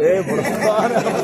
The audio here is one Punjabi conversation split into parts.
Eh, por.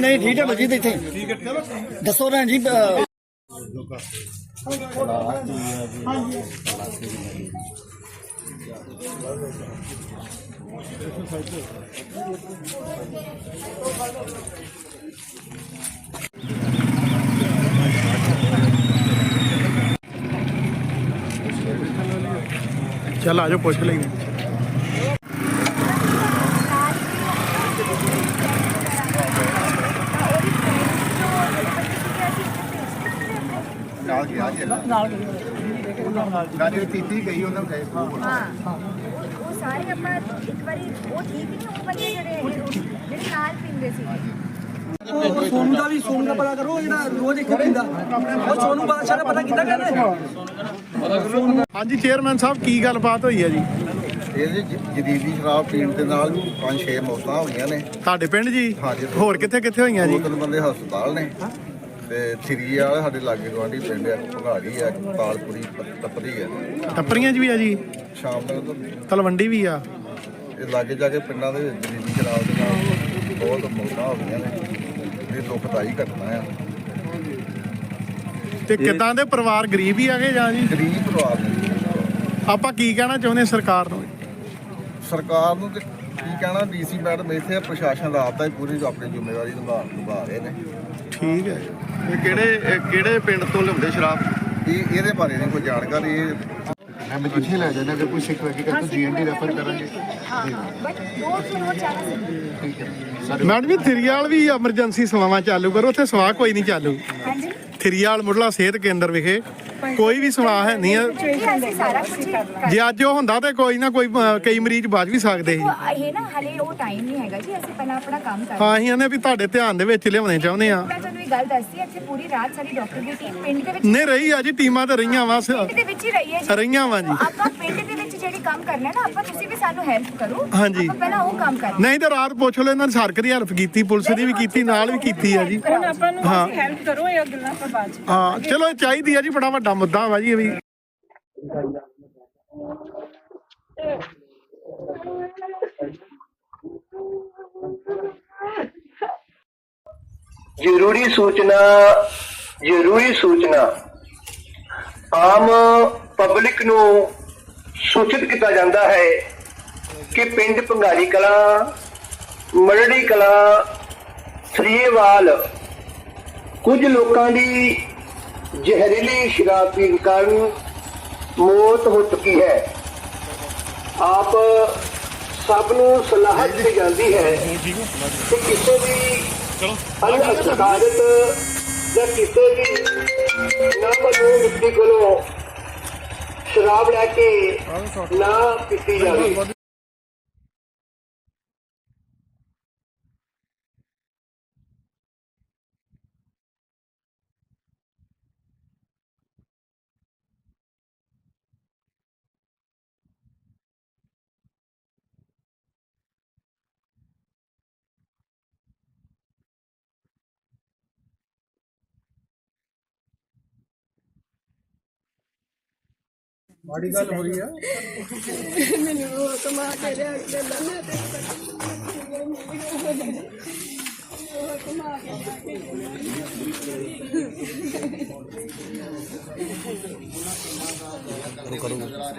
ਨਹੀਂ ਠੀਕ ਹੈ ਬਲਜੀਤ ਇੱਥੇ ਦੱਸੋ ਭੈਣ ਜੀ ਅਹ, ਚੱਲ ਆਜੋ ਪੁੱਛ ਲਈਏ ਨਾਲ ਗਿਆ ਜੀ ਨਾਲ ਗੱਲ ਕੀਤੀ ਗਈ ਉਹਨਾਂ ਗਏ। ਹਾਂ। ਉਹ ਸਾਰੇ ਆਪਾਂ ਇੱਕ ਵਾਰੀ ਉਹ ਠੀਕ ਨਹੀਂ ਉਹ ਬੰਦੇ ਜਿਹੜੇ ਰੋਜ਼- ਜਿਹੜੇ ਨਾਲ ਪੀਂਦੇ ਸੀ। ਉਹ ਸੋਨੂੰ ਦਾ ਵੀ ਸੋਨੂੰ ਦਾ ਪਤਾ ਕਰੋ ਜਿਹੜਾ ਰੋਜ਼ ਇੱਕ ਪੀਂਦਾ। ਉਹ ਸੋਨੂੰ ਬਾਦਸ਼ਾਹ ਦਾ ਪਤਾ ਕਿੱਦਾਂ ਕਰਨਾ ਹਾਂਜੀ ਚੇਅਰਮੈਨ ਸਾਹਿਬ ਕੀ ਗੱਲਬਾਤ ਹੋਈ ਹੈ ਜੀ? ਇਹਦੇ ਜਦੀਦੀ ਸ਼ਰਾਬ ਪੀਣ ਦੇ ਨਾਲ ਵੀ ਪੰਜ ਛੇ ਮੌਤਾਂ ਹੋਈਆਂ ਨੇ। ਤੁਹਾਡੇ ਪਿੰਡ ਜੀ? ਹਾਂਜੀ। ਹੋਰ ਕਿੱਥੇ ਕਿੱਥੇ ਹੋਈਆਂ ਦੋ ਜੀ ਤਿੰਨ ਬੰਦੇ ਹਸਪਤਾਲ ਨੇ। ਤੇ ਥਰੀ ਵਾਲੇ ਸਾਡੇ ਲਾਗੇ ਗਵਾਂਢੀ ਪਿੰਡ ਆ ਭਗਾੜੀ ਆ ਤਾਲਪੁਰੀ ਤਪਦੀ ਆ। ਟੱਪਰੀਆਂ 'ਚ ਵੀ ਆ ਜੀ? ਸ਼ਾਮ ਤੱਕ ਤਲਵੰਡੀ ਵੀ ਆ? ਇਹ ਲਾਗੇ ਜਾ ਕੇ ਪਿੰਡਾਂ ਦੇ ਵਿੱਚ ਜਦੀਦੀ ਸ਼ਰਾਬ ਦੇ ਨਾਲ ਬਹੁਤ ਮੌਤਾਂ ਹੋ ਗਈਆਂ ਨੇ। ਇਹ ਦੁਖਦਾਈ ਘਟਨਾ ਆ। ਤੇ ਕਿਦਾਂ ਦੇ ਪਰਿਵਾਰ ਗਰੀਬ ਹੀ ਆਗੇ ਜਾਂ ਜੀ? ਗਰੀਬ ਪਰਿਵਾਰ ਆਪਾਂ ਕੀ ਕਹਿਣਾ ਚਾਹੁੰਦੇ ਸਰਕਾਰ ਨੂੰ? ਸਰਕਾਰ ਨੂੰ ਤੇ ਕੀ ਕਹਿਣਾ ਡੀਸੀ ਮੈਡਮ ਇੱਥੇ ਪ੍ਰਸ਼ਾਸਨ ਰਾਤ ਦਾ ਹੀ ਪੂਰੀ ਆਪਣੀ ਜ਼ਿੰਮੇਵਾਰੀ ਨਿਭਾ ਨਿਭਾ ਰਹੇ ਨੇ। ਠੀਕ ਹੈ। ਇਹ ਕਿਹੜੇ ਕਿਹੜੇ ਪਿੰਡ ਤੋਂ ਲਿਆਉਂਦੇ ਸ਼ਰਾਬ? ਇਹ ਇਹਦੇ ਬਾਰੇ ਨਹੀਂ ਕੋਈ ਜਾਣਕਾਰੀ ਇਹ हम इन्हें ला जाना अगर कोई सिख लगेगा तो जीएनडी रेफर करेंगे हाँ हाँ बट दो फिर वो चारा ठीक है सर मैडम ਜੀ ਥਿਰੀਆਲ ਵੀ ਐਮਰਜੈਂਸੀ ਸੇਵਾਵਾਂ ਚਾਲੂ ਕਰੋ ਉੱਥੇ ਸਵਾਹ ਕੋਈ ਨਹੀਂ ਚਾਲੂ। हाँ ਥਰੀਆਲ ਮੁੱਢਲਾ ਸਿਹਤ ਕੇਂਦਰ ਵਿਖੇ ਕੋਈ ਵੀ ਸਵਾਹ ਹੈ ਨਹੀਂ ਹੈ। ਜੀ ਅੱਜ ਉਹ ਹੁੰਦਾ ਤੇ ਕੋਈ ਨਾ ਕੋਈ ਕਈ ਮਰੀਜ਼ ਬਚ ਵੀ ਸਕਦੇ ਸੀ। ਇਹ ਨਾ ਹਲੇ ਉਹ ਟਾਈਮ ਨਹੀਂ ਹੈਗਾ ਜੀ ਅਸੀਂ ਪਹਿਲਾਂ ਆਪਣਾ ਕੰਮ ਕਰ ਹਾਂ ਅਸੀਂ ਇਹਨੇ ਵੀ ਤੁਹਾਡੇ ਧਿਆਨ ਦੇ ਵਿੱਚ ਲਿਆਉਣੇ ਚਾਹੁੰਦੇ ਆ ਮੈਂ ਤੁਹਾਨੂੰ ਇਹ ਗੱਲ ਦੱਸਦੀ ਹਾਂ, ਇੱਥੇ ਪੂਰੀ ਰਾਤ ਸਾਡੀ ਡਾਕਟਰ ਦੀ ਟੀਮ ਪਿੰਡ ਦੇ ਵਿੱਚ ਨਹੀਂ ਰਹੀ ਆ ਜੀ ਟੀਮਾਂ ਤੇ ਰਹੀਆਂ ਵਾ ਪਿੰਡ ਦੇ ਵਿੱਚ ਹੀ ਰਹੀ ਹੈ ਜੀ। ਰਹੀਆਂ ਵਾ ਜੀ। ਆਪਾਂ ਪਿੰਡ ਦੇ ਕੰਮ ਕਰਨਾ ਹੈ ਨਾ ਆਪਾਂ ਤੁਸੀਂ ਵੀ ਸਾਨੂੰ ਹੈਲਪ ਕਰੋ। ਹਾਂਜੀ। ਆਪਾਂ ਪਹਿਲਾਂ ਉਹ ਕੰਮ ਕਰਨਾ ਨਹੀਂ ਤੇ ਰਾਤ ਪੁੱਛ ਲਓ ਇਹਨਾਂ ਨੇ ਸਰਕਾਰ ਦੀ ਹੈਲਪ ਕੀਤੀ ਪੁਲਿਸ ਦੀ ਵੀ ਕੀਤੀ ਨਾਲ ਵੀ ਕੀਤੀ ਆ ਜੀ। ਹੁਣ ਆਪਾਂ ਨੂੰ ਹਾਂ। ਹੈਲਪ ਕਰੋ ਇਹ ਗੱਲਾਂ ਆਪਾਂ ਬਾਅਦ ਚ ਹਾਂ ਚਲੋ ਇਹ ਚਾਹੀਦੀ ਆ ਜੀ ਬੜਾ ਵੱਡਾ ਮੁੱਦਾ ਵਾ ਜੀ ਇਹ ਵੀ। ਜ਼ਰੂਰੀ ਸੂਚਨਾ ਜ਼ਰੂਰੀ ਸੂਚਨਾ। ਆਮ ਪਬਲਿਕ ਨੂੰ ਸੂਚਿਤ ਕੀਤਾ ਜਾਂਦਾ ਹੈ ਕਿ ਪਿੰਡ ਭੰਗਾਰੀ ਕਲਾ, ਮਰੜੀ ਕਲਾ, ਸਰੀਏਵਾਲ ਕੁਝ ਲੋਕਾਂ ਦੀ ਜ਼ਹਿਰੀਲੀ ਸ਼ਰਾਬ ਪੀਣ ਕਾਰਨ ਮੌਤ ਹੋ ਚੁੱਕੀ ਹੈ। ਆਪ ਸਭ ਨੂੰ ਸਲਾਹ ਦਿੱਤੀ ਜਾਂਦੀ ਹੈ ਕਿ ਕਿਸੇ ਵੀ ਅਨਸਕਾਰਤ ਜਾਂ ਕਿਸੇ ਵੀ ਨਾਮਲੂਮ ਵਿਅਕਤੀ ਕੋਲੋਂ ਸ਼ਰਾਬ ਲੈ ਕੇ ਨਾ ਪੀਤੀ ਜਾਵੇ। ਮਾੜੀ ਗੱਲ ਹੋ ਰਹੀ ਆ। ਮੈਨੂੰ ਉਹ ਕਮਾ ਕੇ ਲਿਆ ਕੇ ਦਿੰਦਾ ਮੈਂ ਤੇ ਉਹ ਕਮਾ ਕੇ ਲਿਆ ਕੇ ਦਿੰਦਾ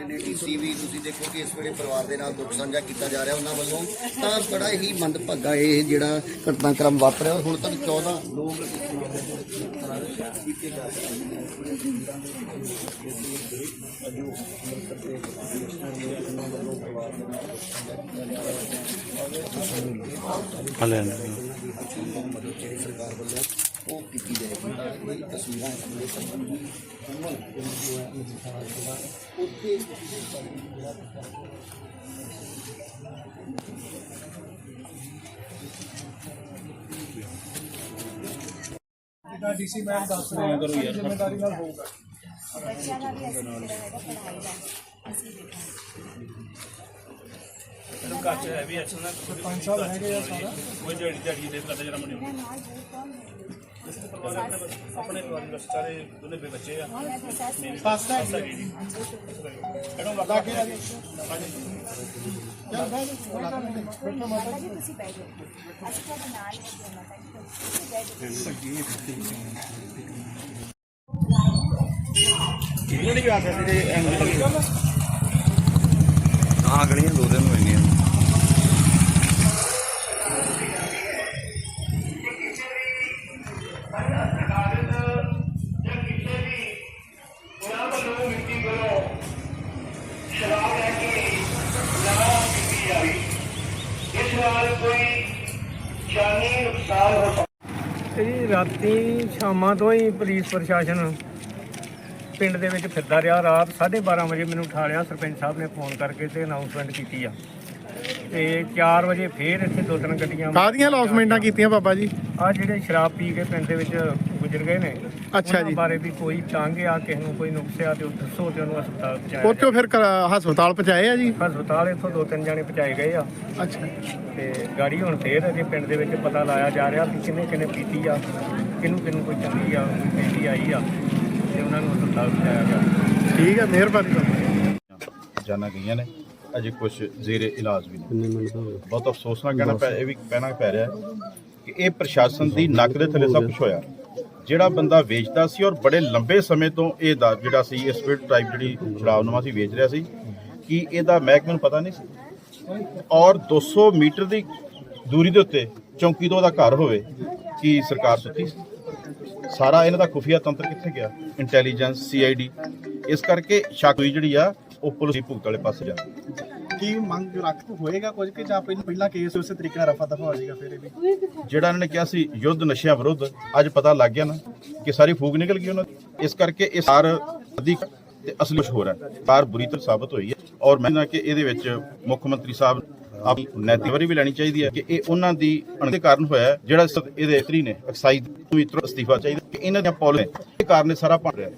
ਡੀਸੀ ਵੀ ਤੁਸੀਂ ਦੇਖੋ ਕਿ ਇਸ ਵੇਲੇ ਪਰਿਵਾਰ ਦੇ ਨਾਲ ਦੁੱਖ ਸਾਂਝਾ ਕੀਤਾ ਜਾ ਰਿਹਾ ਉਹਨਾਂ ਵੱਲੋਂ। ਤਾਂ ਬੜਾ ਹੀ ਮੰਦਭਾਗਾ ਇਹ ਜਿਹੜਾ ਘਟਨਾਕ੍ਰਮ ਵਾਪਰਿਆ। ਹੁਣ ਤੱਕ 14 ਲੋਕ ਉਹ ਕੀਤੀ ਜਾਏਗੀ ਤਾਂ ਤਸਵੀਰਾਂ ਇਸ ਸੰਬੰਧੀ ਕਮਲ ਜੋ ਹੈ ਉਹ ਦਿਖਾਇਆ ਜਾਏਗਾ ਉੱਥੇ ਬੱਚਿਆਂ ਦਾ ਵੀ ਅਸੀਂ ਜਿਹੜਾ ਹੈਗਾ ਪੜ੍ਹਾਈ ਦਾ ਅਸੀਂ ਦੇਖਾਂਗੇ ਮੈਂ ਨਾਲ ਬਹੁਤ ਕੌਣ ਆਪਣੇ ਸਾਰੇ ਦੋਨੇ ਬੱਚੇ ਆ। ਮੈਂ ਤਾਂ ਸੱਸ ਨੂੰ ਮਾਤਾ ਜੀ? ਤੁਸੀਂ ਬੈਠ ਜਾਓ ਅਸੀਂ ਤੁਹਾਡੇ ਨਾਲ ਹਾਂ ਮਾਤਾ ਜੀ। ਤੁਸੀਂ ਬੈਠ ਜਾਓ ਹਾਂ ਗਲੀਆਂ ਦੋ ਦਿਨ ਹੋਈਆਂ ਜਾਨੀ ਨੁਕਸਾਨ ਹੋ ਇਹ ਰਾਤੀ ਸ਼ਾਮਾਂ ਤੋਂ ਹੀ ਪੁਲਿਸ ਪ੍ਰਸ਼ਾਸਨ ਪਿੰਡ ਦੇ ਵਿੱਚ ਫਿਰਦਾ ਰਿਹਾ। ਰਾਤ 12:30 ਵਜੇ ਮੈਨੂੰ ਉਠਾ ਲਿਆ ਸਰਪੰਚ ਸਾਹਿਬ ਨੇ ਫੋਨ ਕਰਕੇ ਤੇ ਅਨਾਉਂਸਮੈਂਟ ਕੀਤੀ ਆ। ਤੇ 4 ਵਜੇ ਫੇਰ ਇੱਥੇ ਦੋ ਤਿੰਨ ਗੱਡੀਆਂ ਕਾਹਦੀਆਂ ਲੌਸਮੈਂਟਾਂ ਕੀਤੀਆਂ ਬਾਬਾ ਜੀ? ਆ ਜਿਹੜੇ ਸ਼ਰਾਬ ਪੀ ਕੇ ਪਿੰਡ ਦੇ ਵਿੱਚ ਗੁਜ਼ਰ ਗਏ ਨੇ। ਅੱਛਾ ਉਹਨਾਂ ਜੀ। ਬਾਰੇ ਵੀ ਕੋਈ ਤੰਗ ਆ ਕਿਸੇ ਨੂੰ ਕੋਈ ਨੁਕਸ ਆ ਤੇ ਉਹ ਦੱਸੋ ਤੇ ਉਹਨੂੰ ਹਸਪਤਾਲ ਪਹੁੰਚਾਇਆ ਉੱਥੋਂ ਫਿਰ ਕ- ਹਸਪਤਾਲ ਪਹੁੰਚਾਏ ਆ ਜੀ? ਜਾਏ। ਹਸਪਤਾਲ ਇੱਥੋਂ ਦੋ ਤਿੰਨ ਜਾਣੇ ਪਹੁੰਚਾਏ ਗਏ ਆ। ਅੱਛਾ। ਤੇ ਗਾੜੀ ਹੁਣ ਫੇਰ ਅਜੇ ਪਿੰਡ ਦੇ ਵਿੱਚ ਪਤਾ ਲਾਇਆ ਜਾ ਰਿਹਾ ਕਿ ਕਿੰਨੇ ਕਿੰਨੇ ਪੀਤੀ ਆ ਕਿਹਨੂੰ ਕਿਹਨੂੰ ਕੋਈ ਚੰਗੀ ਆ ਕੋਈ ਪੈਂਦੀ ਆਈ ਆ ਤੇ ਉਹਨਾਂ ਨੂੰ ਹਸਪਤਾਲ ਪਹੁੰਚਾਇਆ ਗਿਆ ਠੀਕ ਹੈ ਮਿਹਰਬਾਨੀ ਜਾਨਾਂ ਗਈਆਂ ਨੇ। ਅਜੇ ਕੁਝ ਜ਼ੇਰੇ ਇਲਾਜ ਵੀ ਨੇ ਬਹੁਤ ਅਫਸੋਸ ਨਾਲ ਕਹਿਣਾ ਪੈ ਇਹ ਵੀ ਕਹਿਣਾ ਪੈ ਰਿਹਾ ਹੈ ਕਿ ਇਹ ਪ੍ਰਸ਼ਾਸਨ ਦੀ ਨੱਕ ਦੇ ਥੱਲੇ ਸਭ ਕੁਝ ਹੋਇਆ। ਜਿਹੜਾ ਬੰਦਾ ਵੇਚਦਾ ਸੀ ਔਰ ਬੜੇ ਲੰਬੇ ਸਮੇਂ ਤੋਂ ਇਹ ਦਾ ਜਿਹੜਾ ਸੀ ਇਹ ਸਪਿਰਟ ਟਾਈਪ ਜਿਹੜੀ ਸ਼ਰਾਬ ਨਵਾਂ ਸੀ ਵੇਚ ਰਿਹਾ ਸੀ, ਕਿ ਇਹਦਾ ਮਹਿਕਮੇ ਨੂੰ ਪਤਾ ਨਹੀਂ ਸੀ? ਔਰ 200 ਮੀਟਰ ਦੀ ਦੂਰੀ ਦੇ ਉੱਤੇ ਚੌਂਕੀ ਤੋਂ ਉਹਦਾ ਘਰ ਹੋਵੇ, ਕਿ ਸਰਕਾਰ ਸੁੱਤੀ? ਸਾਰਾ ਇਹਨਾਂ ਦਾ ਖੁਫੀਆ ਤੰਤਰ ਕਿੱਥੇ ਗਿਆ? ਇੰਟੈਲੀਜੈਂਸ ਸੀਆਈਡੀ ਇਸ ਕਰਕੇ ਸ਼ੱਕ ਹੋਈ ਜਿਹੜੀ ਆ, ਉਹ ਪੁਲਿਸ ਦੀ ਭੁਗਤ ਵਾਲੇ ਪਾਸੇ ਜਾ ਕੀ ਮੰਗ ਰੱਖ ਹੋਏਗਾ ਕੁਝ ਕਿ ਜਾਂ ਪਹਿਲਾਂ ਪਹਿਲਾਂ ਕੇਸ ਉਸੇ ਤਰੀਕੇ ਨਾਲ ਰਫਾ ਦਫਾ ਹੋ ਜਾਏਗਾ ਫਿਰ ਇਹ ਵੀ? ਜਿਹੜਾ ਇਹਨਾਂ ਨੇ ਕਿਹਾ ਸੀ ਯੁੱਧ ਨਸ਼ਿਆਂ ਵਿਰੁੱਧ, ਅੱਜ ਪਤਾ ਲੱਗ ਗਿਆ ਨਾ ਕਿ ਸਾਰੀ ਫੂਕ ਨਿਕਲ ਗਈ ਉਹਨਾਂ ਦੀ। ਇਸ ਕਰਕੇ ਇਹ ਸਾਰ ਅਧਿਕ ਤੇ ਅਸਲੀ ਕੁਛ ਹੋ। ਰਿਹਾ ਸਾਰ ਬੁਰੀ ਤਰ੍ਹਾਂ ਸਾਬਤ ਹੋਈ ਹੈ ਔਰ ਮੈਂ ਨਾ ਕਿ ਇਹਦੇ ਵਿੱਚ ਮੁੱਖ ਮੰਤਰੀ ਸਾਹਿਬ ਆਪਣੀ ਨੈਤਿਵਰੀ ਵੀ ਲੈਣੀ ਚਾਹੀਦੀ ਹੈ ਕਿ ਇਹ ਉਹਨਾਂ ਦੀ ਅਣਦੇ ਕਾਰਨ ਹੋਇਆ ਜਿਹੜਾ ਇਹਦੇ ਮੰਤਰੀ ਨੇ ਐਕਸਾਈਜ਼ ਨੂੰ ਇਤਰ ਅਸਤੀਫਾ ਚਾਹੀਦਾ ਕਿ ਇਹਨਾਂ ਦੀਆਂ ਪਾਲਿਸੀ ਇਹ ਕਾਰਨ ਸਾਰਾ ਬਣ ਰਿਹਾ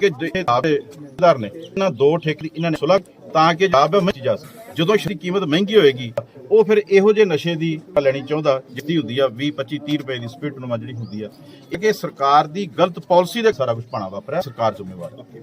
ਕਿ ਜਿਹੜੇ ਦਾਅਵੇਦਾਰ ਨੇ, ਇਹਨਾਂ ਦੋ ਠੇਕੇ ਇਹਨਾਂ ਨੇ ਸੁਲਗ ਤਾਂ ਕਿ ਜਾਬ ਹੈ ਮਚ ਜਾ ਸਕੇ। ਜਦੋਂ ਸ਼ਰੀ ਕੀਮਤ ਮਹਿੰਗੀ ਹੋਏਗੀ, ਉਹ ਫਿਰ ਇਹੋ ਜਿਹੇ ਨਸ਼ੇ ਦੀ ਲੈਣੀ ਚਾਹੁੰਦਾ ਜਿੱਦੀ ਹੁੰਦੀ ਆ 20 25 30 ਰੁਪਏ ਦੀ ਸਪਿਰਟ ਨੂੰ ਜਿਹੜੀ ਹੁੰਦੀ ਆ। ਇਹ ਕਿ ਸਰਕਾਰ ਦੀ ਗਲਤ ਪਾਲਿਸੀ ਦਾ ਸਾਰਾ ਕੁਝ ਪਾਣਾ ਵਾਪਰਿਆ, ਸਰਕਾਰ ਜ਼ਿੰਮੇਵਾਰ। ਹੈ